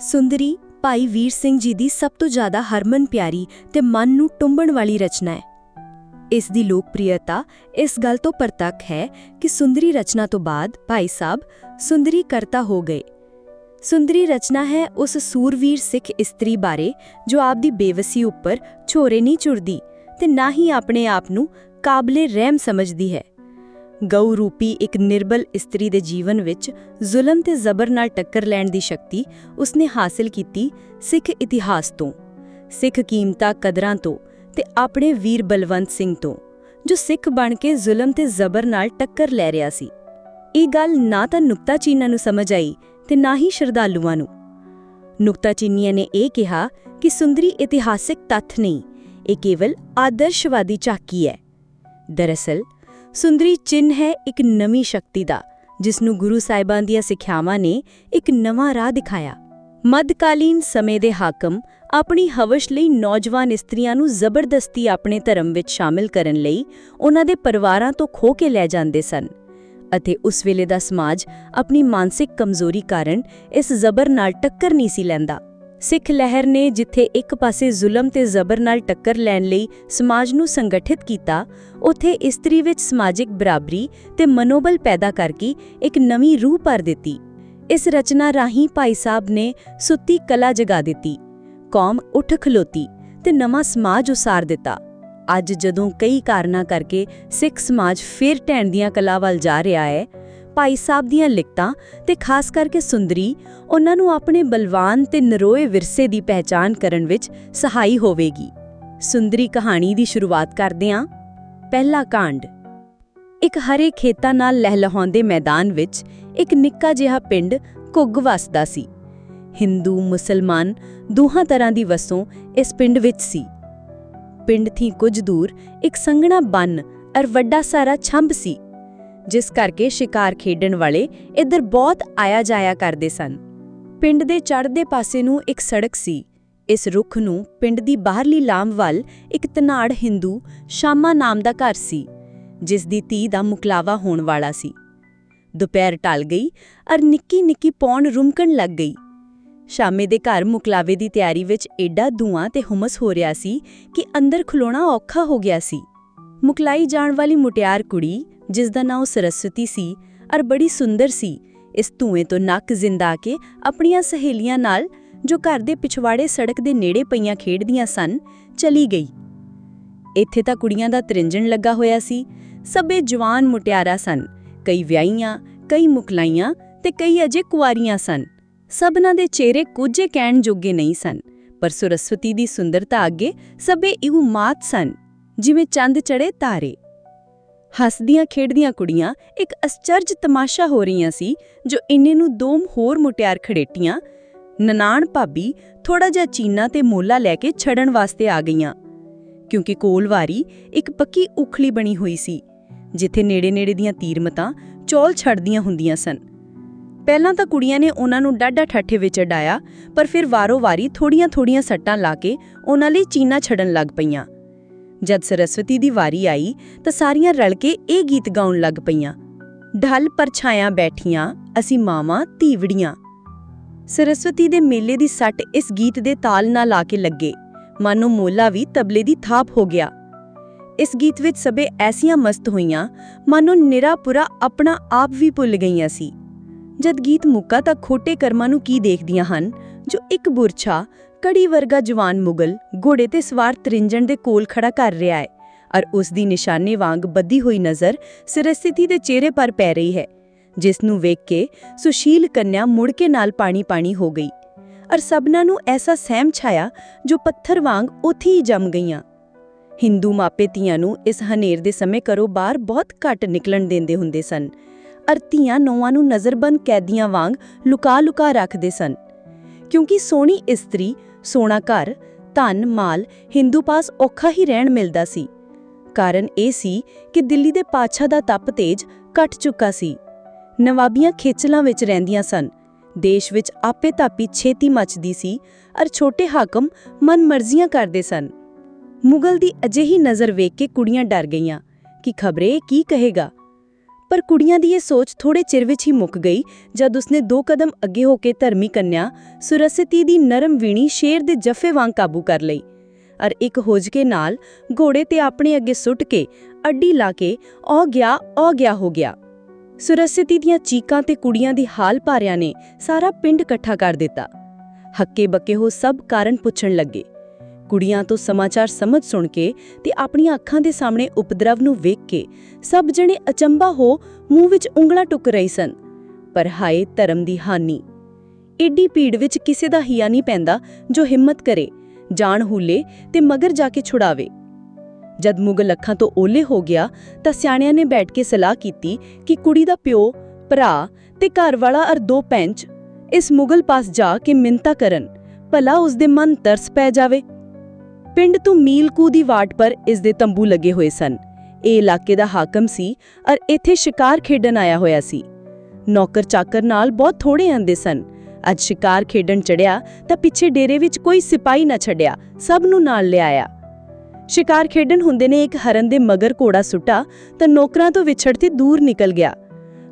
ਸੁੰਦਰੀ ਭਾਈ ਵੀਰ ਸਿੰਘ ਜੀ ਦੀ ਸਭ ਤੋਂ ਜ਼ਿਆਦਾ ਹਰਮਨ ਪਿਆਰੀ ਤੇ ਮਨ ਨੂੰ ਟੁੰਬਣ ਵਾਲੀ ਰਚਨਾ ਹੈ। ਇਸ ਦੀ ਲੋਕਪ੍ਰਿਯਤਾ ਇਸ ਗੱਲ ਤੋਂ ਪ੍ਰਤੱਖ ਹੈ ਕਿ ਸੁੰਦਰੀ ਰਚਨਾ ਤੋਂ ਬਾਅਦ ਭਾਈ ਸਾਹਿਬ ਸੁੰਦਰੀ ਕਰਤਾ ਹੋ ਗਏ। ਸੁੰਦਰੀ ਰਚਨਾ ਹੈ ਉਸ ਸੂਰਵੀਰ ਸਿੱਖ ਇਸਤਰੀ ਬਾਰੇ ਜੋ ਆਪਦੀ ਬੇਵਸੀ ਉੱਪਰ ਝੋਰੇ ਨਹੀਂ ਚੁਰਦੀ ਤੇ ਨਾ ਹੀ ਆਪਣੇ ਆਪ ਨੂੰ ਕਾਬਲੇ ਰਹਿਮ ਸਮਝਦੀ ਹੈ। ਗਊ ਰੂਪੀ ਇੱਕ ਨਿਰਬਲ ਇਸਤਰੀ ਦੇ ਜੀਵਨ ਵਿੱਚ ਜ਼ੁਲਮ ਤੇ ਜ਼ਬਰ ਨਾਲ ਟੱਕਰ ਲੈਣ ਦੀ ਸ਼ਕਤੀ ਉਸਨੇ ਹਾਸਲ ਕੀਤੀ ਸਿੱਖ ਇਤਿਹਾਸ ਤੋਂ, ਸਿੱਖ ਕੀਮਤਾਂ ਕਦਰਾਂ ਤੋਂ ਤੇ ਆਪਣੇ ਵੀਰ ਬਲਵੰਤ ਸਿੰਘ ਤੋਂ, ਜੋ ਸਿੱਖ ਬਣ ਕੇ ਜ਼ੁਲਮ ਤੇ ਜ਼ਬਰ ਨਾਲ ਟੱਕਰ ਲੈ ਰਿਹਾ ਸੀ। ਇਹ ਗੱਲ ਨਾ ਤਾਂ ਨੁਕਤਾਚੀਨਾਂ ਨੂੰ ਸਮਝ ਆਈ ਤੇ ਨਾ ਹੀ ਸ਼ਰਧਾਲੂਆਂ ਨੂੰ। ਨੁਕਤਾਚੀਨੀਆਂ ਨੇ ਇਹ ਕਿਹਾ ਕਿ ਸੁੰਦਰੀ ਇਤਿਹਾਸਿਕ ਤੱਥ ਨਹੀਂ, ਇਹ ਕੇਵਲ ਆਦਰਸ਼ਵਾਦੀ ਝਾਕੀ ਹੈ। ਦਰਅਸਲ ਸੁੰਦਰੀ ਚਿੰਨ ਹੈ ਇੱਕ ਨਵੀਂ ਸ਼ਕਤੀ ਦਾ ਜਿਸ ਨੂੰ ਗੁਰੂ ਸਾਹਿਬਾਂ ਦੀਆਂ ਸਿੱਖਿਆਵਾਂ ਨੇ ਇੱਕ ਨਵਾਂ ਰਾਹ ਦਿਖਾਇਆ। ਮੱਧਕਾਲੀਨ ਸਮੇਂ ਦੇ ਹਾਕਮ ਆਪਣੀ ਹਵਸ਼ ਲਈ ਨੌਜਵਾਨ ਇਸਤਰੀਆਂ ਨੂੰ ਜ਼ਬਰਦਸਤੀ ਆਪਣੇ ਧਰਮ ਵਿੱਚ ਸ਼ਾਮਿਲ ਕਰਨ ਲਈ ਉਹਨਾਂ ਦੇ ਪਰਿਵਾਰਾਂ ਤੋਂ ਖੋ ਕੇ ਲੈ ਜਾਂਦੇ ਸਨ ਅਤੇ ਉਸ ਵੇਲੇ ਦਾ ਸਮਾਜ ਆਪਣੀ ਮਾਨਸਿਕ ਕਮਜ਼ੋਰੀ ਕਾਰਨ ਇਸ ਜ਼ਬਰ ਨਾਲ ਟੱਕਰ ਨਹੀਂ ਸੀ ਲੈਂਦਾ। ਸਿੱਖ ਲਹਿਰ ਨੇ ਜਿੱਥੇ ਇੱਕ ਪਾਸੇ ਜ਼ੁਲਮ ਤੇ ਜ਼ਬਰ ਨਾਲ ਟੱਕਰ ਲੈਣ ਲਈ ਸਮਾਜ ਨੂੰ ਸੰਗਠਿਤ ਕੀਤਾ, ਉੱਥੇ ਇਸਤਰੀ ਵਿੱਚ ਸਮਾਜਿਕ ਬਰਾਬਰੀ ਤੇ ਮਨੋਬਲ ਪੈਦਾ ਕਰਕੇ ਇੱਕ ਨਵੀਂ ਰੂਹ ਭਰ ਦਿੱਤੀ। ਇਸ ਰਚਨਾ ਰਾਹੀਂ ਭਾਈ ਸਾਹਿਬ ਨੇ ਸੁੱਤੀ ਕਲਾ ਜਗਾ ਦਿੱਤੀ, ਕੌਮ ਉੱਠ ਖਲੋਤੀ ਤੇ ਨਵਾਂ ਸਮਾਜ ਉਸਾਰ ਦਿੱਤਾ। ਅੱਜ ਜਦੋਂ ਕਈ ਕਾਰਨਾਂ ਕਰਕੇ ਸਿੱਖ ਸਮਾਜ ਫਿਰ ਢਹਿਣ ਦੀਆਂ ਕਲਾ ਵੱਲ ਜਾ ਰਿਹਾ ਹੈ ਭਾਈ ਸਾਹਿਬ ਦੀਆਂ ਲਿਖਤਾਂ ਤੇ ਖਾਸ ਕਰਕੇ ਸੁੰਦਰੀ, ਉਹਨਾਂ ਨੂੰ ਆਪਣੇ ਬਲਵਾਨ ਤੇ ਨਰੋਏ ਵਿਰਸੇ ਦੀ ਪਹਿਚਾਨ ਕਰਨ ਵਿੱਚ ਸਹਾਈ ਹੋਵੇਗੀ। ਸੁੰਦਰੀ ਕਹਾਣੀ ਦੀ ਸ਼ੁਰੂਆਤ ਕਰਦੇ ਹਾਂ। ਪਹਿਲਾ ਕਾਂਡ। ਇੱਕ ਹਰੇ ਖੇਤਾਂ ਨਾਲ ਲਹਿਲਹਾਉਂਦੇ ਮੈਦਾਨ ਵਿੱਚ ਇੱਕ ਨਿੱਕਾ ਜਿਹਾ ਪਿੰਡ ਘੁੱਗ ਵਸਦਾ ਸੀ। ਹਿੰਦੂ, ਮੁਸਲਮਾਨ ਦੋਹਾਂ ਤਰ੍ਹਾਂ ਦੀ ਵਸੋਂ ਇਸ ਪਿੰਡ ਵਿੱਚ ਸੀ। ਪਿੰਡ ਥੀ ਕੁਝ ਦੂਰ ਇੱਕ ਸੰਘਣਾ ਬੰਨ ਅਰ ਵੱਡਾ ਸਾਰਾ ਛੰਭ ਸੀ। ਜਿਸ ਕਰਕੇ ਸ਼ਿਕਾਰ ਖੇਡਣ ਵਾਲੇ ਇੱਧਰ ਬਹੁਤ ਆਇਆ ਜਾਇਆ ਕਰਦੇ ਸਨ। ਪਿੰਡ ਦੇ ਚੜ੍ਹਦੇ ਪਾਸੇ ਨੂੰ ਇੱਕ ਸੜਕ ਸੀ। ਇਸ ਰੁੱਖ ਨੂੰ ਪਿੰਡ ਦੀ ਬਾਹਰਲੀ ਲਾਮ ਵੱਲ ਇੱਕ ਤਨਾੜ ਹਿੰਦੂ ਸ਼ਾਮਾ ਨਾਮ ਦਾ ਘਰ ਸੀ, ਜਿਸ ਦੀ ਧੀ ਦਾ ਮੁਕਲਾਵਾ ਹੋਣ ਵਾਲਾ ਸੀ। ਦੁਪਹਿਰ ਟਲ ਗਈ ਅਰ ਨਿੱਕੀ ਨਿੱਕੀ ਪੌਣ ਰੁਮਕਣ ਲੱਗ ਗਈ। ਸ਼ਾਮੇ ਦੇ ਘਰ ਮੁਕਲਾਵੇ ਦੀ ਤਿਆਰੀ ਵਿੱਚ ਏਡਾ ਧੂਆਂ ਤੇ ਹੁਮਸ ਹੋ ਰਿਹਾ ਸੀ ਕਿ ਅੰਦਰ ਖਲੋਣਾ ਔਖਾ ਹੋ ਗਿਆ ਸੀ। ਮੁਕਲਾਈ ਜਾਣ ਵਾਲੀ ਮੁਟਿਆਰ ਕੁੜੀ ਜਿਸ ਦਾ ਨਾਂ ਸਰਸਵਤੀ ਸੀ ਅਰ ਬੜੀ ਸੁੰਦਰ ਸੀ। ਇਸ ਧੂਏ ਤੋਂ ਨੱਕ ਜ਼ਿੰਦਾ ਕੇ ਆਪਣੀਆਂ ਸਹੇਲੀਆਂ ਨਾਲ ਜੋ ਘਰ ਦੇ ਪਿਛਵਾੜੇ ਸੜਕ ਦੇ ਨੇੜੇ ਪਈਆਂ ਖੇਡਦੀਆਂ ਸਨ, ਚਲੀ ਗਈ। ਇੱਥੇ ਤਾਂ ਕੁੜੀਆਂ ਦਾ ਤਰਿੰਜਣ ਲੱਗਾ ਹੋਇਆ ਸੀ। ਸਭੇ ਜਵਾਨ ਮੁਟਿਆਰਾ ਸਨ। ਕਈ ਵਿਆਹੀਆਂ, ਕਈ ਮੁਕਲਾਈਆਂ ਤੇ ਕਈ ਅਜੇ ਕੁਆਰੀਆਂ ਸਨ। ਸਭਨਾਂ ਦੇ ਚਿਹਰੇ ਕੁਝ ਕਹਿਣ ਜੋਗੇ ਨਹੀਂ ਸਨ, ਪਰ ਸਰਸਵਤੀ ਦੀ ਸੁੰਦਰਤਾ ਅੱਗੇ ਸਭੇ ਇਉ ਮਾਤ ਸਨ। ਜਿਵੇਂ ਚੰਦ ਚੜੇ ਤਾਰੇ। ਹੱਸਦੀਆਂ ਖੇਡਦੀਆਂ ਕੁੜੀਆਂ ਇੱਕ ਅਸਚਰਜ ਤਮਾਸ਼ਾ ਹੋ ਰਹੀਆਂ ਸੀ, ਜੋ ਇੰਨੇ ਨੂੰ ਦੋ ਹੋਰ ਮੁਟਿਆਰ ਖੜੇਟੀਆਂ, ਨਨਾਣ ਭਾਬੀ ਥੋੜਾ ਜਿਹਾ ਚੀਨਾ ਤੇ ਮੋਲਾ ਲੈ ਕੇ ਛੜਨ ਵਾਸਤੇ ਆ ਗਈਆਂ। ਕਿਉਂਕਿ ਕੋਲਵਾਰੀ ਇੱਕ ਪੱਕੀ ਉਖਲੀ ਬਣੀ ਹੋਈ ਸੀ, ਜਿੱਥੇ ਨੇੜੇ-ਨੇੜੇ ਦੀਆਂ ਤੀਰਮਤਾਂ ਚੌਲ ਛੜਦੀਆਂ ਹੁੰਦੀਆਂ ਸਨ। ਪਹਿਲਾਂ ਤਾਂ ਕੁੜੀਆਂ ਨੇ ਉਹਨਾਂ ਨੂੰ ਡਾਡਾ ਠੱਠੇ ਵਿੱਚ ਅਡਾਇਆ, ਪਰ ਫਿਰ ਵਾਰੋ-ਵਾਰੀ ਥੋੜੀਆਂ-ਥੋੜੀਆਂ ਸੱਟਾਂ ਲਾ ਕੇ ਉਹਨਾਂ ਲਈ ਚੀਨਾ ਛੜਨ ਲੱਗ ਪਈਆਂ। ਜਦ ਸਰਸਵਤੀ ਦੀ ਵਾਰੀ ਆਈ ਤਾਂ ਸਾਰੀਆਂ ਰਲ ਕੇ ਇਹ ਗੀਤ ਗਾਉਣ ਲੱਗ ਪਈਆਂ। ਢਲ ਪਰਛਾਇਆ ਬੈਠੀਆਂ, ਅਸੀਂ ਮਾਵਾਂ ਧੀਵੜੀਆਂ ਸਰਸਵਤੀ ਦੇ ਮੇਲੇ ਦੀ ਸੱਟ ਇਸ ਗੀਤ ਦੇ ਤਾਲ ਨਾਲ ਆ ਕੇ ਲੱਗੇ। ਮਾਨੋ ਮੋਲਾ ਵੀ ਤਬਲੇ ਦੀ ਥਾਪ ਹੋ ਗਿਆ। ਇਸ ਗੀਤ ਵਿੱਚ ਸਭੇ ਐਸੀਆਂ ਮਸਤ ਹੋਈਆਂ, ਮਾਨੋ ਨਿਰਾਪੁਰਾ ਆਪਣਾ ਆਪ ਵੀ ਭੁੱਲ ਗਈਆਂ ਸੀ। ਜਦ ਗੀਤ ਮੁੱਕਾ ਤਾਂ ਖੋਟੇ ਕਰਮਾਂ ਨੂੰ ਕੀ ਦੇਖਦੀਆਂ ਹਨ? ਜੋ ਇੱਕ ਬੁਰਛਾ ਕੜੀ ਵਰਗਾ ਜਵਾਨ ਮੁਗਲ ਘੋੜੇ ਤੇ ਸਵਾਰ ਤ੍ਰਿੰਜਣ ਦੇ ਕੋਲ ਖੜਾ ਕਰ ਰਿਹਾ ਹੈ ਔਰ ਉਸ ਦੀ ਨਿਸ਼ਾਨੇ ਵਾਂਗ ਬੱਧੀ ਹੋਈ ਨਜ਼ਰ ਸਿਰਸਥਿਤੀ ਦੇ ਚਿਹਰੇ ਪਰ ਪੈ ਰਹੀ ਹੈ, ਜਿਸ ਨੂੰ ਵੇਖ ਕੇ ਸੁਸ਼ੀਲ ਕੰਨਿਆ ਮੁੜ ਕੇ ਨਾਲ ਪਾਣੀ-ਪਾਣੀ ਹੋ ਗਈ। ਔਰ ਸਭਨਾਂ ਨੂੰ ਐਸਾ ਸਹਿਮ ਛਾਇਆ ਜੋ ਪੱਥਰ ਵਾਂਗ ਉੱਥੇ ਹੀ ਜੰਮ ਗਈਆਂ। ਹਿੰਦੂ ਮਾਪੇ ਧੀਆਂ ਨੂੰ ਇਸ ਹਨੇਰ ਦੇ ਸਮੇਂ ਘਰੋਂ ਬਾਹਰ ਬਹੁਤ ਘੱਟ ਨਿਕਲਣ ਦਿੰਦੇ ਹੁੰਦੇ ਸਨ, ਅਰ ਧੀਆਂ ਨੌਵਾਂ ਨੂੰ ਨਜ਼ਰਬੰਦ ਕੈਦੀਆਂ ਵਾਂਗ ਲੁਕਾ-ਲੁਕਾ ਰੱਖਦੇ ਸਨ। ਕਿਉਂਕਿ ਸੋਹਣੀ ਇਸਤਰੀ, ਸੋਹਣਾ ਘਰ, ਧਨ, ਮਾਲ ਹਿੰਦੂ ਪਾਸ ਔਖਾ ਹੀ ਰਹਿਣ ਮਿਲਦਾ ਸੀ। ਕਾਰਨ ਇਹ ਸੀ ਕਿ ਦਿੱਲੀ ਦੇ ਪਾਛਾ ਦਾ ਤਪ ਤੇਜ ਘਟ ਚੁੱਕਾ ਸੀ। ਨਵਾਬੀਆਂ ਖੇਚਲਾਂ ਵਿੱਚ ਰਹਿੰਦੀਆਂ ਸਨ। ਦੇਸ਼ ਵਿੱਚ ਆਪੇ ਤਾਪੀ ਛੇਤੀ ਮੱਚਦੀ ਸੀ ਅਰ ਛੋਟੇ ਹਾਕਮ ਮਨਮਰਜ਼ੀਆਂ ਕਰਦੇ ਸਨ। ਮੁਗਲ ਦੀ ਅਜਿਹੀ ਨਜ਼ਰ ਵੇਖ ਕੇ ਕੁੜੀਆਂ ਡਰ ਗਈਆਂ ਕਿ ਖਬਰੇ ਕੀ ਕਹੇਗਾ? ਪਰ ਕੁੜੀਆਂ ਦੀ ਇਹ ਸੋਚ ਥੋੜੇ ਚਿਰ ਵਿੱਚ ਹੀ ਮੁੱਕ ਗਈ, ਜਦ ਉਸਨੇ ਦੋ ਕਦਮ ਅੱਗੇ ਹੋ ਕੇ ਧਰਮੀ ਕੰਨਿਆ ਸੁਰਸਤੀ ਦੀ ਨਰਮ ਵੀਣੀ ਸ਼ੇਰ ਦੇ ਜੱਫੇ ਵਾਂਗ ਕਾਬੂ ਕਰ ਲਈ। ਅਰ ਇੱਕ ਹੋਜਕੇ ਨਾਲ ਘੋੜੇ ਤੇ ਆਪਣੇ ਅੱਗੇ ਸੁੱਟ ਕੇ ਅੱਡੀ ਲਾ ਕੇ ਔ ਗਿਆ ਔ ਗਿਆ ਹੋ ਗਿਆ। ਸੁਰਸਤੀ ਦੀਆਂ ਚੀਕਾਂ ਤੇ ਕੁੜੀਆਂ ਦੀ ਹਾਲ ਭਾਰਿਆਂ ਨੇ ਸਾਰਾ ਪਿੰਡ ਇਕੱਠਾ ਕਰ ਦਿੱਤਾ। ਹੱਕੇ ਬੱਕੇ ਹੋ ਸਭ ਕਾਰਨ ਪੁੱਛਣ ਲੱਗੇ। ਕੁੜੀਆਂ ਤੋਂ ਸਮਾਚਾਰ ਸਮਝ ਸੁਣ ਕੇ ਤੇ ਆਪਣੀਆਂ ਅੱਖਾਂ ਦੇ ਸਾਹਮਣੇ ਉਪਦਰਵ ਨੂੰ ਵੇਖ ਕੇ ਸਭ ਜਣੇ ਅਚੰਭਾ ਹੋ ਮੂੰਹ ਵਿੱਚ ਉਂਗਲਾਂ ਟੁੱਕ ਰਹੀ ਸਨ। ਪਰ ਹਾਏ, ਧਰਮ ਦੀ ਹਾਨੀ। ਏਡੀ ਭੀੜ ਵਿੱਚ ਕਿਸੇ ਦਾ ਹਿਆ ਨਹੀਂ ਪੈਂਦਾ ਜੋ ਹਿੰਮਤ ਕਰੇ, ਜਾਣ ਹੂਲੇ ਤੇ ਮਗਰ ਜਾ ਕੇ ਛੁਡਾਵੇ। ਜਦ ਮੁਗਲ ਅੱਖਾਂ ਤੋਂ ਓਲੇ ਹੋ ਗਿਆ ਤਾਂ ਸਿਆਣਿਆਂ ਨੇ ਬੈਠ ਕੇ ਸਲਾਹ ਕੀਤੀ ਕਿ ਕੁੜੀ ਦਾ ਪਿਓ, ਭਰਾ ਤੇ ਘਰ ਵਾਲਾ ਅਰ ਦੋ ਪੈਂਚ ਇਸ ਮੁਗਲ ਪਾਸ ਜਾ ਕੇ ਮਿੰਤਾ ਕਰਨ, ਭਲਾ ਉਸ ਦੇ ਮਨ ਤਰਸ ਪੈ ਜਾਵੇ। ਪਿੰਡ ਤੋਂ ਮੀਲ ਕੂ ਦੀ ਵਾਟ ਪਰ ਇਸ ਦੇ ਤੰਬੂ ਲੱਗੇ ਹੋਏ ਸਨ। ਇਹ ਇਲਾਕੇ ਦਾ ਹਾਕਮ ਸੀ ਔਰ ਇੱਥੇ ਸ਼ਿਕਾਰ ਖੇਡਣ ਆਇਆ ਹੋਇਆ ਸੀ। ਨੌਕਰ ਚਾਕਰ ਨਾਲ ਬਹੁਤ ਥੋੜੇ ਆਂਦੇ ਸਨ। ਅੱਜ ਸ਼ਿਕਾਰ ਖੇਡਣ ਚੜਿਆ ਤਾਂ ਪਿੱਛੇ ਡੇਰੇ ਵਿੱਚ ਕੋਈ ਸਿਪਾਹੀ ਨਾ ਛੱਡਿਆ, ਸਭ ਨੂੰ ਨਾਲ ਲਿਆਇਆ। ਸ਼ਿਕਾਰ ਖੇਡਣ ਹੁੰਦੇ ਨੇ ਇੱਕ ਹਰਨ ਦੇ ਮਗਰ ਘੋੜਾ ਸੁੱਟਾ ਤਾਂ ਨੌਕਰਾਂ ਤੋਂ ਵਿਛੜ ਤੇ ਦੂਰ ਨਿਕਲ ਗਿਆ।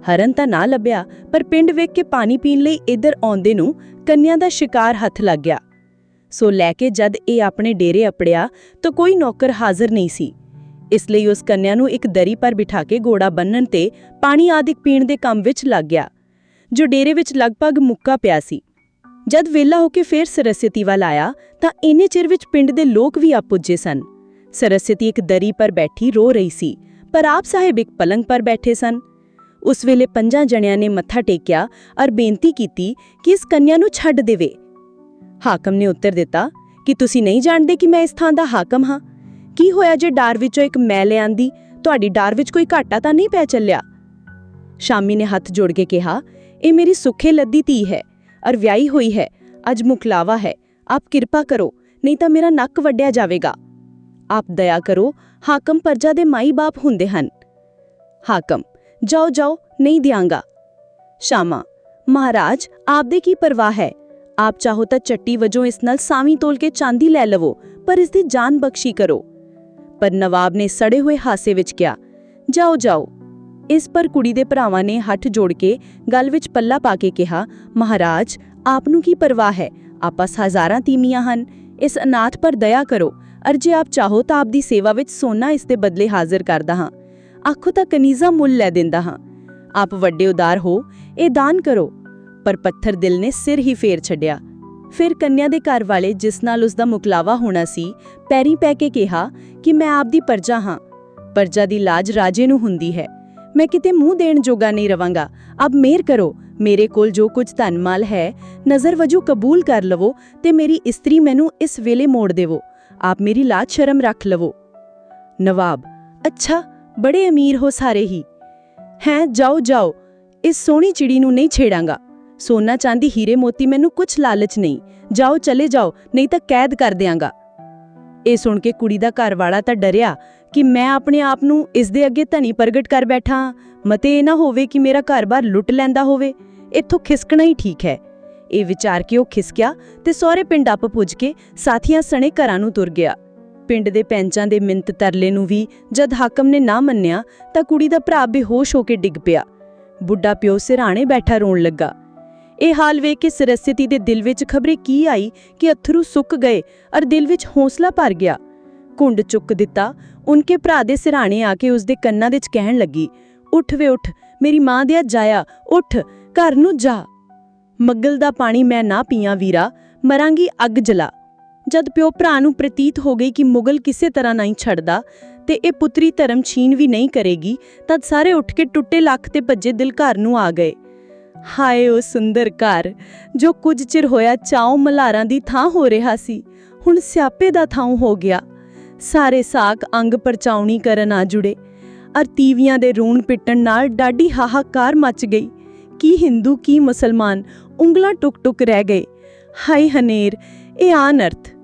ਹਰਨ ਤਾਂ ਨਾ ਲੱਭਿਆ, ਪਰ ਪਿੰਡ ਵੇਖ ਕੇ ਪਾਣੀ ਪੀਣ ਲਈ ਇੱਧਰ ਆਉਂਦੇ ਨੂੰ ਕੰਨਿਆਂ ਦਾ ਸ਼ਿਕਾਰ ਹੱਥ ਲੱਗ ਗਿਆ। ਸੋ ਲੈ ਕੇ ਜਦ ਇਹ ਆਪਣੇ ਡੇਰੇ ਅਪੜਿਆ ਤਾਂ ਕੋਈ ਨੌਕਰ ਹਾਜ਼ਰ ਨਹੀਂ ਸੀ। ਇਸ ਲਈ ਉਸ ਕੰਨਿਆ ਨੂੰ ਇੱਕ ਦਰੀ ਪਰ ਬਿਠਾ ਕੇ ਘੋੜਾ ਬੰਨਣ ਤੇ ਪਾਣੀ ਆਦਿਕ ਪੀਣ ਦੇ ਕੰਮ ਵਿੱਚ ਲੱਗ ਗਿਆ, ਜੋ ਡੇਰੇ ਵਿੱਚ ਲਗਭਗ ਮੁੱਕਾ ਪਿਆ ਸੀ। ਜਦ ਵੇਲਾ ਹੋ ਕੇ ਫੇਰ ਸਰਸਵਤੀ ਵੱਲ ਆਇਆ ਤਾਂ ਇੰਨੇ ਚਿਰ ਵਿੱਚ ਪਿੰਡ ਦੇ ਲੋਕ ਵੀ ਆ ਪੁੱਜੇ ਸਨ। ਸਰਸਵਤੀ ਇੱਕ ਦਰੀ ਪਰ ਬੈਠੀ ਰੋ ਰਹੀ ਸੀ, ਪਰ ਆਪ ਸਾਹਿਬ ਇੱਕ ਪਲੰਗ ਪਰ ਬੈਠੇ ਸਨ। ਉਸ ਵੇਲੇ ਪੰਜਾਂ ਜਣਿਆਂ ਨੇ ਮੱਥਾ ਟੇਕਿਆ ਔਰ ਬੇਨਤੀ ਕੀਤੀ ਕਿ ਇਸ ਕੰਨਿਆ ਨੂੰ ਛੱਡ ਦੇਵੇ। ਹਾਕਮ ਨੇ ਉੱਤਰ ਦਿੱਤਾ ਕਿ ਤੁਸੀਂ ਨਹੀਂ ਜਾਣਦੇ ਕਿ ਮੈਂ ਇਸ ਥਾਂ ਦਾ ਹਾਕਮ ਹਾਂ। ਕੀ ਹੋਇਆ ਜੇ ਡਾਰ ਵਿੱਚੋਂ ਇੱਕ ਮੈਂ ਆਂਦੀ ਤੁਹਾਡੀ ਡਾਰ ਵਿੱਚ ਕੋਈ ਘਾਟਾ ਤਾਂ ਨਹੀਂ ਪੈ ਚੱਲਿਆ? ਸ਼ਾਮੀ ਨੇ ਹੱਥ ਜੋੜ ਕੇ ਕਿਹਾ, ਇਹ ਮੇਰੀ ਸੁੱਖੇ ਲੱਦੀ ਧੀ ਹੈ ਅਰ ਵਿਆਹੀ ਹੋਈ ਹੈ। ਅੱਜ ਮੁਕਲਾਵਾ ਹੈ। ਆਪ ਕਿਰਪਾ ਕਰੋ, ਨਹੀਂ ਤਾਂ ਮੇਰਾ ਨੱਕ ਵੱਡਿਆ ਜਾਵੇਗਾ। ਆਪ ਦਇਆ ਕਰੋ, ਹਾਕਮ ਪਰਜਾ ਦੇ ਮਾਈ-ਬਾਪ ਹੁੰਦੇ ਹਨ। ਹਾਕਮ, ਜਾਓ ਜਾਓ, ਨਹੀਂ ਦਿਆਂਗਾ। ਸ਼ਾਮਾ, ਮਹਾਰਾਜ, ਆਪ ਦੇ ਕੀ ਪਰਵਾਹ ਹੈ? ਆਪ ਚਾਹੋ ਤਾਂ ਚੱਟੀ ਵਜੋਂ ਇਸ ਨਾਲ ਸਾਵੀਂ ਤੋਲ ਕੇ ਚਾਂਦੀ ਲੈ ਲਵੋ, ਪਰ ਇਸ ਦੀ ਜਾਨ ਬਖਸ਼ੀ ਕਰੋ। ਪਰ ਨਵਾਬ ਨੇ ਸੜੇ ਹੋਏ ਹਾਸੇ ਵਿੱਚ ਕਿਹਾ, ਜਾਓ ਜਾਓ। ਇਸ ਪਰ ਕੁੜੀ ਦੇ ਭਰਾਵਾਂ ਨੇ ਹੱਥ ਜੋੜ ਕੇ ਗੱਲ ਵਿੱਚ ਪੱਲਾ ਪਾ ਕੇ ਕਿਹਾ, ਮਹਾਰਾਜ, ਆਪ ਨੂੰ ਕੀ ਪਰਵਾਹ ਹੈ? ਆਪਸ ਹਜ਼ਾਰਾਂ ਤੀਮੀਆਂ ਹਨ। ਇਸ ਅਨਾਥ ਪਰ ਦਇਆ ਕਰੋ। ਅਰ ਜੇ ਆਪ ਚਾਹੋ ਤਾਂ ਆਪ ਦੀ ਸੇਵਾ ਵਿੱਚ ਸੋਨਾ ਇਸ ਦੇ ਬਦਲੇ ਹਾਜ਼ਰ ਕਰਦਾ ਹਾਂ। ਆਖੋ ਤਾਂ ਕਨੀਜ਼ਾ ਮੁੱਲ ਲੈ ਦਿੰਦਾ ਹਾਂ। ਆਪ ਵੱਡੇ ਉਦਾਰ ਹੋ, ਇਹ ਦਾਨ ਕਰੋ। ਪਰ ਪੱਥਰ ਦਿਲ ਨੇ ਸਿਰ ਹੀ ਫੇਰ ਛੱਡਿਆ। ਫਿਰ ਕੰਨਿਆ ਦੇ ਘਰ ਵਾਲੇ ਜਿਸ ਨਾਲ ਉਸ ਦਾ ਮੁਕਲਾਵਾ ਹੋਣਾ ਸੀ, ਪੈਰੀ ਪੈ ਕੇ ਕਿਹਾ ਕਿ ਮੈਂ ਆਪ ਦੀ ਪਰਜਾ ਹਾਂ। ਪਰਜਾ ਦੀ ਲਾਜ ਰਾਜੇ ਨੂੰ ਹੁੰਦੀ ਹੈ। ਮੈਂ ਕਿਤੇ ਮੂੰਹ ਦੇਣ ਜੋਗਾ ਨਹੀਂ ਰਵਾਂਗਾ। ਅਬ ਮੇਰ ਕਰੋ। ਮੇਰੇ ਕੋਲ ਜੋ ਕੁਝ ਧਨ ਮਾਲ ਹੈ, ਨਜ਼ਰ ਵਜੂ ਕਬੂਲ ਕਰ ਲਵੋ ਤੇ ਮੇਰੀ ਇਸਤਰੀ ਮੈਨੂੰ ਇਸ ਵੇਲੇ ਮੋੜ ਦੇਵੋ। ਆਪ ਮੇਰੀ ਲਾਜ ਸ਼ਰਮ ਰੱਖ ਲਵੋ। ਨਵਾਬ, ਅੱਛਾ, ਬੜੇ ਅਮੀਰ ਹੋ ਸਾਰੇ ਹੀ। ਹੈ, ਜਾਓ ਜਾਓ। ਇਸ ਸੋਹਣੀ ਚਿੜੀ ਨੂੰ ਨਹੀਂ ਛੇੜਾਂਗਾ। ਸੋਨਾ ਚਾਂਦੀ ਹੀਰੇ ਮੋਤੀ ਮੈਨੂੰ ਕੁਝ ਲਾਲਚ ਨਹੀਂ। ਜਾਓ, ਚਲੇ ਜਾਓ, ਨਹੀਂ ਤਾਂ ਕੈਦ ਕਰ ਦਿਆਂਗਾ। ਇਹ ਸੁਣ ਕੇ ਕੁੜੀ ਦਾ ਘਰ ਵਾਲਾ ਤਾਂ ਡਰਿਆ ਕਿ ਮੈਂ ਆਪਣੇ ਆਪ ਨੂੰ ਇਸ ਦੇ ਅੱਗੇ ਧਨੀ ਪ੍ਰਗਟ ਕਰ ਬੈਠਾ ਹਾਂ। ਮਤੇ ਇਹ ਨਾ ਹੋਵੇ ਕਿ ਮੇਰਾ ਘਰ-ਬਾਰ ਲੁੱਟ ਲੈਂਦਾ ਹੋਵੇ। ਇੱਥੋਂ ਖਿਸਕਣਾ ਹੀ ਠੀਕ ਹੈ। ਇਹ ਵਿਚਾਰ ਕੇ ਉਹ ਖਿਸਕਿਆ ਤੇ ਸਹੁਰੇ ਪਿੰਡ ਆਪ ਪੁੱਜ ਕੇ ਸਾਥੀਆਂ ਸਣੇ ਘਰਾਂ ਨੂੰ ਤੁਰ ਗਿਆ। ਪਿੰਡ ਦੇ ਪੈਂਚਾਂ ਦੇ ਮਿੰਤ ਤਰਲੇ ਨੂੰ ਵੀ ਜਦ ਹਾਕਮ ਨੇ ਨਾ ਮੰਨਿਆ ਤਾਂ ਕੁੜੀ ਦਾ ਭਰਾ ਬੇਹੋਸ਼ ਹੋ ਕੇ ਡਿੱਗ ਪਿਆ। ਬੁੱਢਾ ਪਿਓ ਸਿਰਹਾਣੇ ਬੈਠਾ ਰੋਣ ਲੱਗਾ। ਇਹ ਹਾਲ ਵੇਖ ਕੇ ਸਰਸਵਤੀ ਦੇ ਦਿਲ ਵਿੱਚ ਖਬਰੇ ਕੀ ਆਈ ਕਿ ਅਥਰੂ ਸੁੱਕ ਗਏ ਅਰ ਦਿਲ ਵਿੱਚ ਹੌਸਲਾ ਭਰ ਗਿਆ। ਕੁੰਡ ਚੁੱਕ ਦਿੱਤਾ। ਉਨਕੇ ਭਰਾ ਦੇ ਸਿਰਹਾਣੇ ਆ ਕੇ ਉਸਦੇ ਕੰਨਾਂ ਵਿੱਚ ਕਹਿਣ ਲੱਗੀ, ਉੱਠ ਵੇ ਉੱਠ, ਮੇਰੀ ਮਾਂ ਦਿਆ ਜਾਇਆ ਉੱਠ, ਘਰ ਨੂੰ ਜਾ। ਮੱਗਲ ਦਾ ਪਾਣੀ ਮੈਂ ਨਾ ਪੀਆਂ ਵੀਰਾ, ਮਰਾਂਗੀ ਅੱਗ ਜਲਾ। ਜਦ ਪਿਓ ਭਰਾ ਨੂੰ ਪ੍ਰਤੀਤ ਹੋ ਗਈ ਕਿ ਮੁਗਲ ਕਿਸੇ ਤਰ੍ਹਾਂ ਨਹੀਂ ਛੱਡਦਾ ਤੇ ਇਹ ਪੁੱਤਰੀ ਧਰਮ ਛੀਨ ਵੀ ਨਹੀਂ ਕਰੇਗੀ, ਤਦ ਸਾਰੇ ਉੱਠ ਕੇ ਟੁੱਟੇ ਲੱਖ ਤੇ ਭੱਜੇ ਦਿਲ ਘਰ ਨੂੰ ਆ ਗਏ। ਹਾਏ ਉਹ ਸੁੰਦਰ ਘਰ, ਜੋ ਕੁਝ ਚਿਰ ਹੋਇਆ ਚਾਉ ਮਲਾਰਾਂ ਦੀ ਥਾਂ ਹੋ ਰਿਹਾ ਸੀ, ਹੁਣ ਸਿਆਪੇ ਦਾ ਥਾਂ ਹੋ ਗਿਆ। ਸਾਰੇ ਸਾਕ ਅੰਗ ਪਰਚਾਉਣੀ ਕਰਨ ਆ ਜੁੜੇ। ਅਰ ਤੀਵੀਆਂ ਦੇ ਰੂਣ ਪਿੱਟਣ ਨਾਲ ਡਾਢੀ ਹਾਹਾਕਾਰ ਮਚ ਗਈ। ਕੀ ਹਿੰਦੂ, ਕੀ ਮੁਸਲਮਾਨ ਉਂਗਲਾਂ ਟੁਕ-ਟੁਕ ਰਹਿ ਗਏ। ਹਾਏ ਹਨੇਰ, ਇਹ ਆਨਰਥ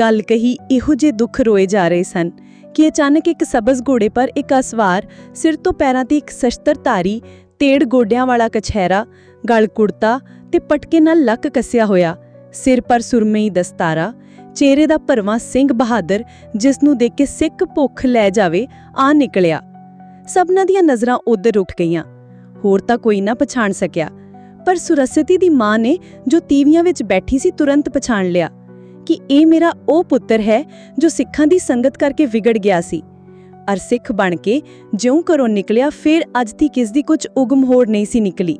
ਗੱਲ ਕਹੀ ਇਹੋ ਜੇ ਦੁੱਖ ਰੋਏ ਜਾ ਰਹੇ ਸਨ ਕਿ ਅਚਾਨਕ ਇੱਕ ਸਬਜ਼ ਘੋੜੇ ਪਰ ਇੱਕ ਅਸਵਾਰ ਸਿਰ ਤੋਂ ਪੈਰਾਂ ਤੇ ਇੱਕ ਸ਼ਸਤਰ ਧਾਰੀ ਤੇੜ ਗੋਡਿਆਂ ਵਾਲਾ ਕਛਹਿਰਾ, ਗਲ ਕੁੜਤਾ ਤੇ ਪਟਕੇ ਨਾਲ ਲੱਕ ਕੱਸਿਆ ਹੋਇਆ, ਸਿਰ ਪਰ ਸੁਰਮਈ ਦਸਤਾਰਾ, ਚਿਹਰੇ ਦਾ ਭਰਵਾਂ ਸਿੰਘ ਬਹਾਦਰ ਜਿਸ ਨੂੰ ਦੇਖ ਕੇ ਸਿੱਖ ਭੁੱਖ ਲੈ ਜਾਵੇ, ਆ ਨਿਕਲਿਆ। ਸਭਨਾਂ ਦੀਆਂ ਨਜ਼ਰਾਂ ਉਧਰ ਉੱਠ ਗਈਆਂ। ਹੋਰ ਤਾਂ ਕੋਈ ਨਾ ਪਛਾਣ ਸਕਿਆ, ਪਰ ਸੁਰਸਤੀ ਦੀ ਮਾਂ ਨੇ ਜੋ ਤੀਵੀਆਂ ਵਿੱਚ ਬੈਠੀ ਸੀ ਤੁਰੰਤ ਪਛਾਣ ਲਿਆ ਕਿ ਇਹ ਮੇਰਾ ਉਹ ਪੁੱਤਰ ਹੈ ਜੋ ਸਿੱਖਾਂ ਦੀ ਸੰਗਤ ਕਰਕੇ ਵਿਗੜ ਗਿਆ ਸੀ। ਅਰ ਸਿੱਖ ਬਣ ਕੇ ਜਿਉਂ ਘਰੋਂ ਨਿਕਲਿਆ, ਫਿਰ ਅੱਜ ਦੀ ਕਿਸ ਦੀ ਕੁਝ ਉਗਮ ਹੋੜ ਨਹੀਂ ਸੀ ਨਿਕਲੀ।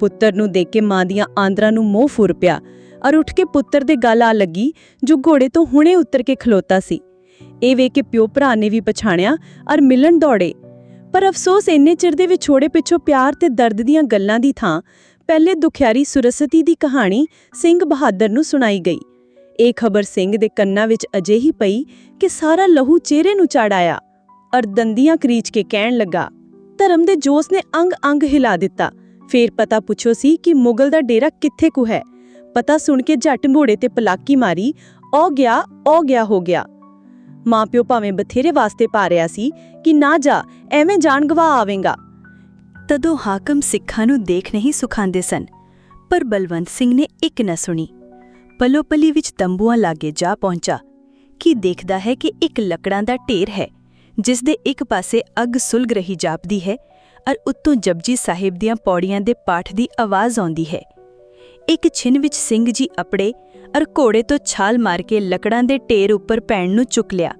ਪੁੱਤਰ ਨੂੰ ਦੇਖ ਕੇ ਮਾਂ ਦੀਆਂ ਆਂਦਰਾਂ ਨੂੰ ਮੋਹ ਫੁਰ ਪਿਆ ਅਰ ਉੱਠ ਕੇ ਪੁੱਤਰ ਦੇ ਗਲ ਆ ਲੱਗੀ, ਜੋ ਘੋੜੇ ਤੋਂ ਹੁਣੇ ਉਤਰ ਕੇ ਖਲੋਤਾ ਸੀ। ਇਹ ਵੇਖ ਕੇ ਪਿਓ ਭਰਾ ਨੇ ਵੀ ਪਛਾਣਿਆ ਅਰ ਮਿਲਣ ਦੌੜੇ। ਪਰ ਅਫਸੋਸ ਇੰਨੇ ਚਿਰ ਦੇ ਵਿਛੋੜੇ ਪਿੱਛੋਂ ਪਿਆਰ ਤੇ ਦਰਦ ਦੀਆਂ ਗੱਲਾਂ ਦੀ ਥਾਂ ਪਹਿਲੇ ਦੁਖਿਆਰੀ ਸੁਰਸਤੀ ਦੀ ਕਹਾਣੀ ਸਿੰਘ ਬਹਾਦਰ ਨੂੰ ਸੁਣਾਈ ਗਈ। ਇਹ ਖਬਰ ਸਿੰਘ ਦੇ ਕੰਨਾਂ ਵਿੱਚ ਅਜਿਹੀ ਪਈ ਕਿ ਸਾਰਾ ਲਹੂ ਚਿਹਰੇ ਨੂੰ ਚੜ ਆਇਆ। ਅਰ ਦੰਦੀਆਂ ਕਰੀਚ ਕੇ ਕਹਿਣ ਲੱਗਾ, ਧਰਮ ਦੇ ਜੋਸ਼ ਨੇ ਅੰਗ-ਅੰਗ ਹਿਲਾ ਦਿੱਤਾ। ਫੇਰ ਪਤਾ ਪੁੱਛੋ ਸੀ ਕਿ ਮੁਗਲ ਦਾ ਡੇਰਾ ਕਿੱਥੇ ਕੁ ਹੈ। ਪਤਾ ਸੁਣ ਕੇ ਝੱਟ ਘੋੜੇ ਤੇ ਪਲਾਕੀ ਮਾਰੀ, ਔ ਗਿਆ ਔ ਗਿਆ ਹੋ ਗਿਆ। ਮਾਪਿਓ ਭਾਵੇਂ ਬਥੇਰੇ ਵਾਸਤੇ ਪਾ ਰਿਆ ਸੀ ਕਿ ਨਾ ਜਾ, ਐਵੇਂ ਜਾਣ ਗਵਾ ਆਵੇਂਗਾ। ਤਦੋਂ ਹਾਕਮ ਸਿੱਖਾਂ ਨੂੰ ਦੇਖ ਨਹੀਂ ਸੁਖਾਂਦੇ ਸਨ, ਪਰ ਬਲਵੰਤ ਸਿੰਘ ਨੇ ਇੱਕ ਨਾ ਸੁਣੀ। ਪਲੋਪਲੀ ਵਿੱਚ ਤੰਬੂਆਂ ਲਾਗੇ ਜਾ ਪਹੁੰਚਾ, ਕੀ ਦੇਖਦਾ ਹੈ ਕਿ ਇੱਕ ਲੱਕੜਾਂ ਦਾ ਢੇਰ ਹੈ। ਜਿਸ ਦੇ ਇੱਕ ਪਾਸੇ ਅੱਗ ਸੁਲਗ ਰਹੀ ਜਾਪਦੀ ਹੈ ਅਰ ਉੱਤੋਂ ਜਪਜੀ ਸਾਹਿਬ ਦੀਆਂ ਪੌੜੀਆਂ ਦੇ ਪਾਠ ਦੀ ਆਵਾਜ਼ ਆਉਂਦੀ ਹੈ। ਇੱਕ ਛਿਨ ਵਿੱਚ ਸਿੰਘ ਜੀ ਅਪੜੇ ਅਰ ਘੋੜੇ ਤੋਂ ਛਾਲ ਮਾਰ ਕੇ ਲੱਕੜਾਂ ਦੇ ਢੇਰ ਉੱਪਰ ਪੈਣ ਨੂੰ ਚੁੱਕ ਲਿਆ।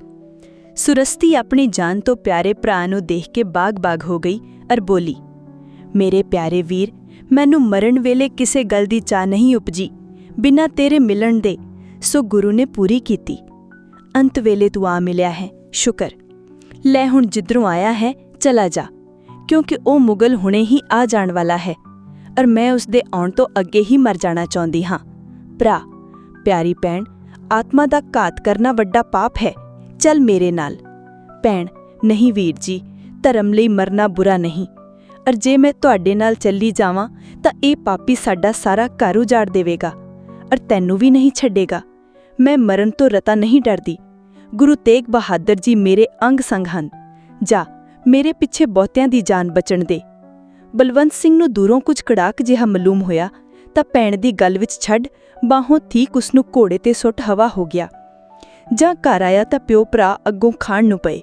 ਸੁਰਸਤੀ ਆਪਣੀ ਜਾਨ ਤੋਂ ਪਿਆਰੇ ਭਰਾ ਨੂੰ ਦੇਖ ਕੇ ਬਾਗ-ਬਾਗ ਹੋ ਗਈ ਅਰ ਬੋਲੀ, ਮੇਰੇ ਪਿਆਰੇ ਵੀਰ, ਮੈਨੂੰ ਮਰਨ ਵੇਲੇ ਕਿਸੇ ਗੱਲ ਦੀ ਚਾਹ ਨਹੀਂ ਉਪਜੀ। ਬਿਨਾਂ ਤੇਰੇ ਮਿਲਣ ਦੇ ਸੋ ਗੁਰੂ ਨੇ ਪੂਰੀ ਕੀਤੀ। ਅੰਤ ਵੇਲੇ ਤੂੰ ਆ ਮਿਲਿਆ ਹੈ। ਸ਼ੁਕਰ। ਲੈ ਹੁਣ ਜਿੱਧਰੋਂ ਆਇਆ ਹੈ, ਚਲਾ ਜਾ, ਕਿਉਂਕਿ ਉਹ ਮੁਗਲ ਹੁਣੇ ਹੀ ਆ ਜਾਣ ਵਾਲਾ ਹੈ, ਔਰ ਮੈਂ ਉਸ ਦੇ ਆਉਣ ਤੋਂ ਅੱਗੇ ਹੀ ਮਰ ਜਾਣਾ ਚਾਹੁੰਦੀ ਹਾਂ। ਭਰਾ, ਪਿਆਰੀ ਭੈਣ, ਆਤਮਾ ਦਾ ਘਾਤ ਕਰਨਾ ਵੱਡਾ ਪਾਪ ਹੈ, ਚੱਲ ਮੇਰੇ ਨਾਲ। ਭੈਣ, ਨਹੀਂ ਵੀਰ ਜੀ, ਧਰਮ ਲਈ ਮਰਨਾ ਬੁਰਾ ਨਹੀਂ ਅਰ ਜੇ ਮੈਂ ਤੁਹਾਡੇ ਨਾਲ ਚੱਲੀ ਜਾਵਾਂ, ਤਾਂ ਇਹ ਪਾਪੀ ਸਾਡਾ ਸਾਰਾ ਘਰ ਉਜਾੜ ਦੇਵੇਗਾ ਅਰ ਤੈਨੂੰ ਵੀ ਨਹੀਂ ਛੱਡੇਗਾ। ਮੈਂ ਮਰਨ ਤੋਂ ਰਤਾ ਨਹੀਂ ਡਰਦੀ। ਗੁਰੂ ਤੇਗ ਬਹਾਦਰ ਜੀ ਮੇਰੇ ਅੰਗ ਸੰਗ ਹਨ। ਜਾ, ਮੇਰੇ ਪਿੱਛੇ ਬਹੁਤਿਆਂ ਦੀ ਜਾਨ ਬਚਣ ਦੇ। ਬਲਵੰਤ ਸਿੰਘ ਨੂੰ ਦੂਰੋਂ ਕੁਝ ਕੜਾਕ ਜਿਹਾ ਮਾਲੂਮ ਹੋਇਆ, ਤਾਂ ਪੈਣ ਦੀ ਗੱਲ ਵਿੱਚ ਛੱਡ ਬਾਹੋਂ ਥੀਕ ਉਸ ਨੂੰ ਘੋੜੇ ਤੇ ਸੁੱਟ ਹਵਾ ਹੋ ਗਿਆ। ਜਾਂ ਘਰ ਆਇਆ ਤਾਂ ਪਿਓ ਭਰਾ ਅੱਗੋਂ ਖਾਣ ਨੂੰ ਪਏ।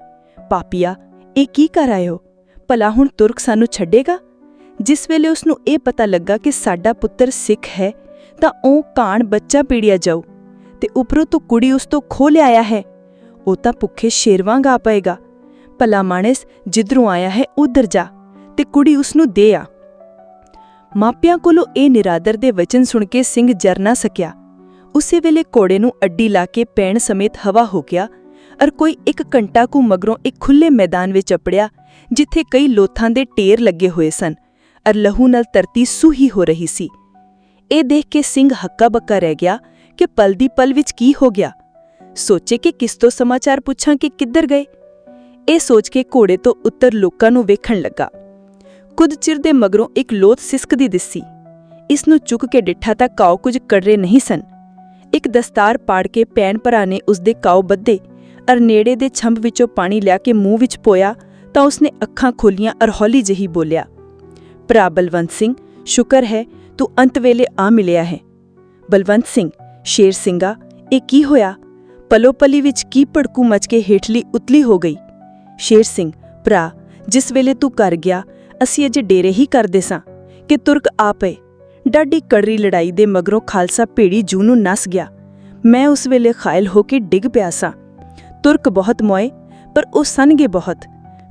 ਪਾਪੀਆ, ਇਹ ਕੀ ਕਰ ਆਇਓ ਭਲਾ ਹੁਣ ਤੁਰਕ ਸਾਨੂੰ ਛੱਡੇਗਾ? ਜਿਸ ਵੇਲੇ ਉਸ ਨੂੰ ਇਹ ਪਤਾ ਲੱਗਾ ਕਿ ਸਾਡਾ ਪੁੱਤਰ ਸਿੱਖ ਹੈ, ਤਾਂ ਉਹ ਕਾਣ ਬੱਚਾ ਪੀੜਿਆ ਜਾਊ, ਤੇ ਉਪਰੋਂ ਤੋਂ ਕੁੜੀ ਉਸ ਤੋਂ ਖੋ ਲਿਆਇਆ ਹੈ। ਉਹ ਤਾਂ ਭੁੱਖੇ ਸ਼ੇਰਵਾਂ ਗਾ ਪਏਗਾ। ਭਲਾ ਮਾਣਸ ਜਿੱਧਰੋਂ ਆਇਆ ਹੈ, ਉਧਰ ਜਾ ਤੇ ਕੁੜੀ ਉਸ ਨੂੰ ਦੇ ਆ। ਮਾਪਿਆਂ ਕੋਲੋਂ ਇਹ ਨਿਰਾਦਰ ਦੇ ਵਚਨ ਸੁਣ ਕੇ ਸਿੰਘ ਜਰ ਨਾ ਸਕਿਆ। ਉਸੇ ਵੇਲੇ ਘੋੜੇ ਨੂੰ ਅੱਡੀ ਲਾ ਕੇ ਪੈਣ ਸਮੇਤ ਹਵਾ ਹੋ ਗਿਆ ਅਰ ਕੋਈ ਇੱਕ ਘੰਟਾ ਕੁ ਮਗਰੋਂ ਇੱਕ ਖੁੱਲੇ ਮੈਦਾਨ ਵਿੱਚ ਅਪੜਿਆ, ਜਿੱਥੇ ਕਈ ਲੋਥਾਂ ਦੇ ਢੇਰ ਲੱਗੇ ਹੋਏ ਸਨ ਅਰ ਲਹੂ ਨਾਲ ਧਰਤੀ ਸੂਹੀ ਹੋ ਰਹੀ ਸੀ। ਇਹ ਦੇਖ ਕੇ ਸਿੰਘ ਹੱਕਾ ਬੱਕਾ ਰਹਿ ਗਿਆ ਕਿ ਪਲ ਦੀ ਪਲ ਵਿੱਚ ਕੀ ਹੋ ਗਿਆ। ਸੋਚੇ ਕਿ ਕਿਸ ਤੋਂ ਸਮਾਚਾਰ ਪੁੱਛਾਂ ਕਿ ਕਿੱਧਰ ਗਏ? ਇਹ ਸੋਚ ਕੇ ਘੋੜੇ ਤੋਂ ਉੱਤਰ ਲੋਕਾਂ ਨੂੰ ਵੇਖਣ ਲੱਗਾ। ਕੁਝ ਚਿਰ ਦੇ ਮਗਰੋਂ ਇੱਕ ਲੋਥ ਸਿਸਕਦੀ ਦਿਸੀ। ਇਸ ਨੂੰ ਚੁੱਕ ਕੇ ਡਿੱਠਾ ਤਾਂ ਕਾਉ ਕੁਝ ਕੜਰੇ ਨਹੀਂ ਸਨ। ਇੱਕ ਦਸਤਾਰ ਪਾੜ ਕੇ ਪੈਣ ਭਰਾ ਨੇ ਉਸ ਦੇ ਕਾਉ ਬੱਧੇ ਅਰ ਨੇੜੇ ਦੇ ਛੰਭ ਵਿੱਚੋਂ ਪਾਣੀ ਲਿਆ ਕੇ ਮੂੰਹ ਵਿੱਚ ਪੋਇਆ ਤਾਂ ਉਸਨੇ ਅੱਖਾਂ ਖੋਲੀਆਂ ਅਰ ਹੌਲੀ ਜਿਹੀ ਬੋਲਿਆ, ਭਰਾ ਬਲਵੰਤ ਸਿੰਘ, ਸ਼ੁਕਰ ਹੈ ਤੂੰ ਅੰਤ ਵੇਲੇ ਆ ਮਿਲਿਆ ਹੈ। ਬਲਵੰਤ ਸਿੰਘ, ਸ਼ੇਰ ਸਿੰਘਾ, ਇਹ ਕੀ ਹੋਇਆ? ਪਲੋਪਲੀ ਵਿੱਚ ਕੀ ਭੜਕੂ ਮਚ ਕੇ ਹੇਠਲੀ ਉਤਲੀ ਹੋ ਗਈ? ਸ਼ੇਰ ਸਿੰਘ, ਭਰਾ, ਜਿਸ ਵੇਲੇ ਤੂੰ ਕਰ ਗਿਆ, ਅਸੀਂ ਅਜੇ ਡੇਰੇ ਹੀ ਕਰਦੇ ਸਾਂ, ਕਿ ਤੁਰਕ ਆ ਪਏ ਡਾਢੀ ਕੜਰੀ ਲੜਾਈ ਦੇ ਮਗਰੋਂ ਖਾਲਸਾ ਭੇੜੀ ਜੂ ਨੂੰ ਨਸ ਗਿਆ। ਮੈਂ ਉਸ ਵੇਲੇ ਖਾਇਲ ਹੋ ਕੇ ਡਿੱਗ ਪਿਆ ਸਾਂ। ਤੁਰਕ ਬਹੁਤ ਮੋਏ, ਪਰ ਉਹ ਸਨਗੇ ਬਹੁਤ।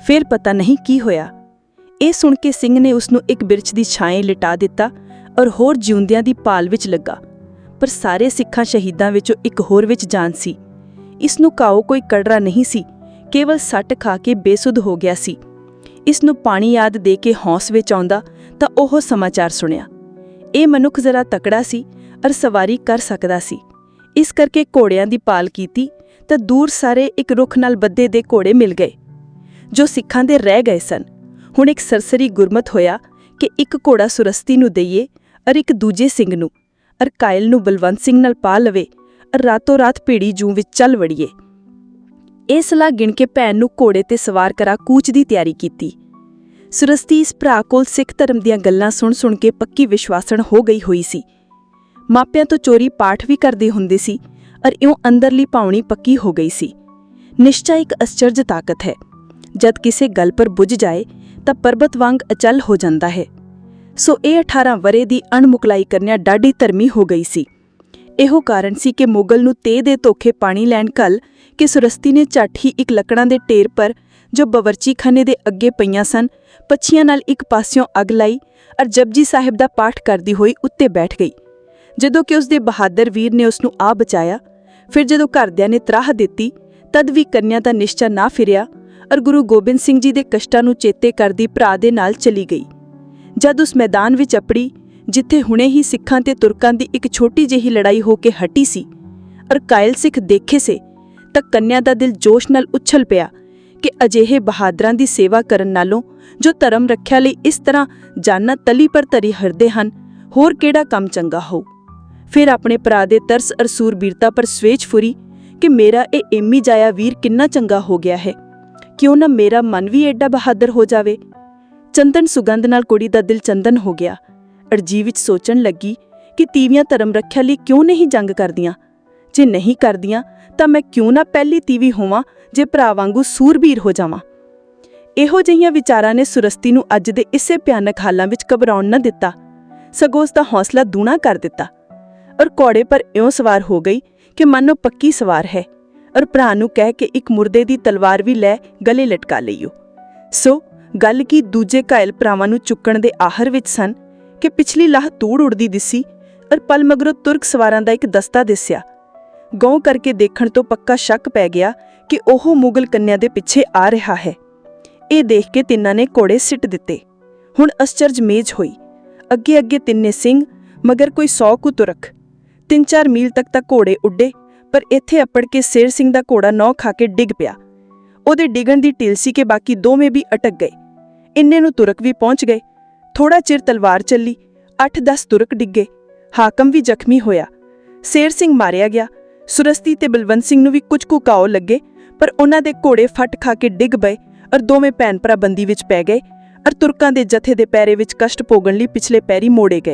ਫਿਰ ਪਤਾ ਨਹੀਂ ਕੀ ਹੋਇਆ। ਇਹ ਸੁਣ ਕੇ ਸਿੰਘ ਨੇ ਉਸ ਨੂੰ ਇੱਕ ਬਿਰਛ ਦੀ ਛਾਏ ਲਿਟਾ ਦਿੱਤਾ ਔਰ ਹੋਰ ਜਿਉਂਦਿਆਂ ਦੀ ਪਾਲ ਵਿੱਚ ਲੱਗਾ। ਪਰ ਸਾਰੇ ਸਿੱਖਾਂ ਸ਼ਹੀਦਾਂ ਵਿੱਚੋਂ ਇੱਕ ਹੋਰ ਵਿੱਚ ਜਾਨ ਸੀ। ਇਸ ਨੂੰ ਕਾਓ ਕੋਈ ਕੜਰਾ ਨਹੀਂ ਸੀ, ਕੇਵਲ ਸੱਟ ਖਾ ਕੇ ਬੇਸੁੱਧ ਹੋ ਗਿਆ ਸੀ। ਇਸ ਨੂੰ ਪਾਣੀ ਯਾਦ ਦੇ ਕੇ ਹੌਸ ਵਿੱਚ ਆਉਂਦਾ ਤਾਂ ਉਹ ਸਮਾਚਾਰ ਸੁਣਿਆ। ਇਹ ਮਨੁੱਖ ਜ਼ਰਾ ਤਕੜਾ ਸੀ ਅਰ ਸਵਾਰੀ ਕਰ ਸਕਦਾ ਸੀ। ਇਸ ਕਰਕੇ ਘੋੜਿਆਂ ਦੀ ਪਾਲ ਕੀਤੀ ਤਾਂ ਦੂਰ ਸਾਰੇ ਇੱਕ ਰੁੱਖ ਨਾਲ ਬੱਦੇ ਦੇ ਘੋੜੇ ਮਿਲ ਗਏ। ਜੋ ਸਿੱਖਾਂ ਦੇ ਰਹਿ ਗਏ ਸਨ। ਹੁਣ ਇੱਕ ਸਰਸਰੀ ਗੁਰਮਤ ਹੋਇਆ ਕਿ ਇੱਕ ਘੋੜਾ ਸੁਰਸਤੀ ਨੂੰ ਦਈਏ ਅਰ ਇੱਕ ਦੂਜੇ ਸਿੰਘ ਨੂੰ, ਅਰ ਕਾਇਲ ਨੂੰ ਬਲਵੰਤ ਸਿੰਘ ਨਾਲ ਪਾ ਲਵੇ ਰਾਤੋਂ ਰਾਤ ਭੀੜੀ ਜੂ ਵਿੱਚ ਚੱਲ ਵੜੀਏ। ਇਹ ਸਲਾਹ ਗਿਣ ਕੇ ਭੈਣ ਨੂੰ ਘੋੜੇ ਤੇ ਸਵਾਰ ਕਰਾ ਕੂਚ ਦੀ ਤਿਆਰੀ ਕੀਤੀ। ਸੁਰਸਤੀ ਇਸ ਭਰਾ ਕੋਲ ਸਿੱਖ ਧਰਮ ਦੀਆਂ ਗੱਲਾਂ ਸੁਣ ਸੁਣ ਕੇ ਪੱਕੀ ਵਿਸ਼ਵਾਸਣ ਹੋ ਗਈ ਹੋਈ ਸੀ। ਮਾਪਿਆਂ ਤੋਂ ਚੋਰੀ ਪਾਠ ਵੀ ਕਰਦੇ ਹੁੰਦੇ ਸੀ, ਅਰ ਇਉਂ ਅੰਦਰਲੀ ਪਾਉਣੀ ਪੱਕੀ ਹੋ ਗਈ ਸੀ। ਨਿਸ਼ਚੈ ਇੱਕ ਅਸਚਰਜ ਤਾਕਤ ਹੈ। ਜਦ ਕਿਸੇ ਗੱਲ ਪਰ ਬੁੱਝ ਜਾਏ, ਤਾਂ ਪਰਬਤ ਵਾਂਗ ਅਚਲ ਹੋ ਜਾਂਦਾ ਹੈ। ਸੋ ਇਹ 18 ਵਰੇ ਦੀ ਅਣਮੁਕਲਾਈ ਕਰਨਿਆ ਡਾਢੀ ਧਰਮੀ ਹੋ ਗਈ ਸੀ। ਇਹੋ ਕਾਰਨ ਸੀ ਕਿ ਮੁਗਲ ਨੂੰ ਤੇ ਦੇ ਧੋਖੇ ਪਾਣੀ ਲੈਣ ਕੱਲ ਕਿ ਸੁਰਸਤੀ ਨੇ ਝੱਟ ਹੀ ਇੱਕ ਲੱਕੜਾਂ ਦੇ ਢੇਰ ਪਰ, ਜੋ ਬਵਰਚੀ ਖਾਨੇ ਦੇ ਅੱਗੇ ਪਈਆਂ ਸਨ, ਪੱਛੀਆਂ ਨਾਲ ਇੱਕ ਪਾਸਿਓਂ ਅੱਗ ਲਾਈ ਅਰ ਜਪਜੀ ਸਾਹਿਬ ਦਾ ਪਾਠ ਕਰਦੀ ਹੋਈ ਉੱਤੇ ਬੈਠ ਗਈ। ਜਦੋਂ ਕਿ ਉਸ ਦੇ ਬਹਾਦਰ ਵੀਰ ਨੇ ਉਸ ਨੂੰ ਆ ਬਚਾਇਆ, ਫਿਰ ਜਦੋਂ ਘਰਦਿਆਂ ਨੇ ਤਰਾਹ ਦਿੱਤੀ, ਤਦ ਵੀ ਕੰਨਿਆ ਦਾ ਨਿਸ਼ਚਾ ਨਾ ਫਿਰਿਆ ਅਰ ਗੁਰੂ ਗੋਬਿੰਦ ਸਿੰਘ ਜੀ ਦੇ ਕਸ਼ਟਾਂ ਨੂੰ ਚੇਤੇ ਕਰਦੀ ਭਰਾ ਦੇ ਨਾਲ ਚਲੀ ਗਈ। ਜਦ ਉਸ ਮੈਦਾਨ ਵਿੱਚ ਅਪੜੀ ਜਿੱਥੇ ਹੁਣੇ ਹੀ ਸਿੱਖਾਂ ਤੇ ਤੁਰਕਾਂ ਦੀ ਇੱਕ ਛੋਟੀ ਜਿਹੀ ਲੜਾਈ ਹੋ ਕੇ ਹਟੀ ਸੀ। ਔਰ ਕਾਇਲ ਸਿੱਖ ਦੇਖੇ ਸੇ ਤਾਂ ਕੰਨਿਆ ਦਾ ਦਿਲ ਜੋਸ਼ ਨਾਲ ਉੱਛਲ ਪਿਆ ਕਿ ਅਜਿਹੇ ਬਹਾਦਰਾਂ ਦੀ ਸੇਵਾ ਕਰਨ ਨਾਲੋਂ ਜੋ ਧਰਮ ਰੱਖਿਆ ਲਈ ਇਸ ਤਰ੍ਹਾਂ ਜਾਨਾਂ ਤਲੀ ਪਰ ਤਰੀ ਹਰਦੇ ਹਨ, ਹੋਰ ਕਿਹੜਾ ਕੰਮ ਚੰਗਾ ਹੋਊ? ਫਿਰ ਆਪਣੇ ਭਰਾ ਦੇ ਤਰਸ ਅਰ ਸੂਰਬੀਰਤਾ ਪਰ ਸਵੇਚ ਫੁਰੀ ਕਿ ਮੇਰਾ ਇਹ ਏਮੀ ਜਾਇਆ ਵੀਰ ਕਿੰਨਾ ਚੰਗਾ ਹੋ ਗਿਆ ਹੈ। ਕਿਉਂ ਨਾ ਮੇਰਾ ਮਨ ਵੀ ਐਡਾ ਬਹਾਦਰ ਹੋ ਜਾਵੇ? ਚੰਦਨ ਸੁਗੰਧ ਨਾਲ ਕੁੜੀ ਦਾ ਦਿਲ ਚੰਦਨ ਹੋ ਗਿਆ। ਅਰਜੀ ਵਿੱਚ ਸੋਚਣ ਲੱਗੀ ਕਿ ਤੀਵੀਆਂ ਧਰਮ ਰੱਖਿਆ ਲਈ ਕਿਉਂ ਨਹੀਂ ਜੰਗ ਕਰਦੀਆਂ? ਜੇ ਨਹੀਂ ਕਰਦੀਆਂ, ਤਾਂ ਮੈਂ ਕਿਉਂ ਨਾ ਪਹਿਲੀ ਤੀਵੀ ਹੋਵਾਂ, ਜੇ ਭਰਾ ਵਾਂਗੂ ਸੂਰਬੀਰ ਹੋ ਜਾਵਾਂ? ਇਹੋ ਜਿਹੀਆਂ ਵਿਚਾਰਾਂ ਨੇ ਸੁਰਸਤੀ ਨੂੰ ਅੱਜ ਦੇ ਇਸੇ ਭਿਆਨਕ ਹਾਲਾਂ ਵਿੱਚ ਘਬਰਾਉਣ ਨਾ ਦਿੱਤਾ। ਸਗੋਂ ਉਸ ਦਾ ਹੌਸਲਾ ਦੂਣਾ ਕਰ ਦਿੱਤਾ। ਔਰ ਘੋੜੇ ਪਰ ਇਉਂ ਸਵਾਰ ਹੋ ਗਈ ਕਿ ਮਨੋ ਪੱਕੀ ਸਵਾਰ ਹੈ। ਔਰ ਭਰਾ ਨੂੰ ਕਹਿ ਕੇ ਇੱਕ ਮੁਰਦੇ ਦੀ ਤਲਵਾਰ ਵੀ ਲੈ ਗਲੇ ਲਟਕਾ ਲਈਓ। ਸੋ, ਗੱਲ ਕੀ ਦੂਜੇ ਘਾਇਲ ਭਰਾਵਾਂ ਨੂੰ ਚੁੱਕਣ ਦੇ ਆਹਰ ਵਿੱਚ ਸਨ? ਕਿ ਪਿਛਲੀ ਲਾਹ ਤੂੜ ਉੜਦੀ ਦਿਸੀ ਔਰ ਪਲ ਮਗਰੋਂ ਤੁਰਕ ਸਵਾਰਾਂ ਦਾ ਇੱਕ ਦਸਤਾ ਦਿਸਿਆ। ਗੌਂ ਕਰਕੇ ਦੇਖਣ ਤੋਂ ਪੱਕਾ ਸ਼ੱਕ ਪੈ ਗਿਆ ਕਿ ਉਹ ਮੁਗਲ ਕੰਨਿਆ ਦੇ ਪਿੱਛੇ ਆ ਰਿਹਾ ਹੈ। ਇਹ ਦੇਖ ਕੇ ਤਿੰਨਾਂ ਨੇ ਘੋੜੇ ਸਿੱਟ ਦਿੱਤੇ। ਹੁਣ ਅਸਚਰਜ ਮੇਜ ਹੋਈ। ਅੱਗੇ ਅੱਗੇ ਤਿੰਨੇ ਸਿੰਘ, ਮਗਰ ਕੋਈ 100 ਕੁ ਤੁਰਕ। ਤਿੰਨ ਚਾਰ ਮੀਲ ਤੱਕ ਤਾਂ ਘੋੜੇ ਉੱਡੇ, ਪਰ ਇੱਥੇ ਅੱਪੜ ਕੇ ਸ਼ੇਰ ਸਿੰਘ ਦਾ ਘੋੜਾ ਨੌ ਖਾ ਕੇ ਡਿੱਗ ਪਿਆ। ਉਹਦੇ ਡਿੱਗਣ ਦੀ ਢਿਲ ਸੀ ਕਿ ਬਾਕੀ ਦੋਵੇਂ ਵੀ ਅਟਕ ਗਏ। ਇੰਨੇ ਨੂੰ ਤੁਰਕ ਵੀ ਪਹੁੰਚ ਗਏ। ਥੋੜਾ ਚਿਰ ਤਲਵਾਰ ਚੱਲੀ 8-10 ਤੁਰਕ ਡਿੱਗੇ, ਹਾਕਮ ਵੀ ਜ਼ਖਮੀ ਹੋਇਆ। ਸ਼ੇਰ ਸਿੰਘ ਮਾਰਿਆ ਗਿਆ। ਸੁਰਸਤੀ ਤੇ ਬਲਵੰਤ ਸਿੰਘ ਨੂੰ ਵੀ ਕੁਝ ਕੁਕਾਓ ਲੱਗੇ, ਪਰ ਉਹਨਾਂ ਦੇ ਘੋੜੇ ਫਟ ਖਾ ਕੇ ਡਿੱਗ ਪਏ ਔਰ ਦੋਵੇਂ ਭੈਣ ਭਰਾ ਬੰਦੀ ਵਿੱਚ ਪੈ ਗਏ ਔਰ ਤੁਰਕਾਂ ਦੇ ਜਥੇ ਦੇ ਪੈਰੇ ਵਿੱਚ ਕਸ਼ਟ ਭੋਗਣ ਲਈ ਪਿਛਲੇ ਪੈਰੀ ਮੋੜੇ ਗਏ।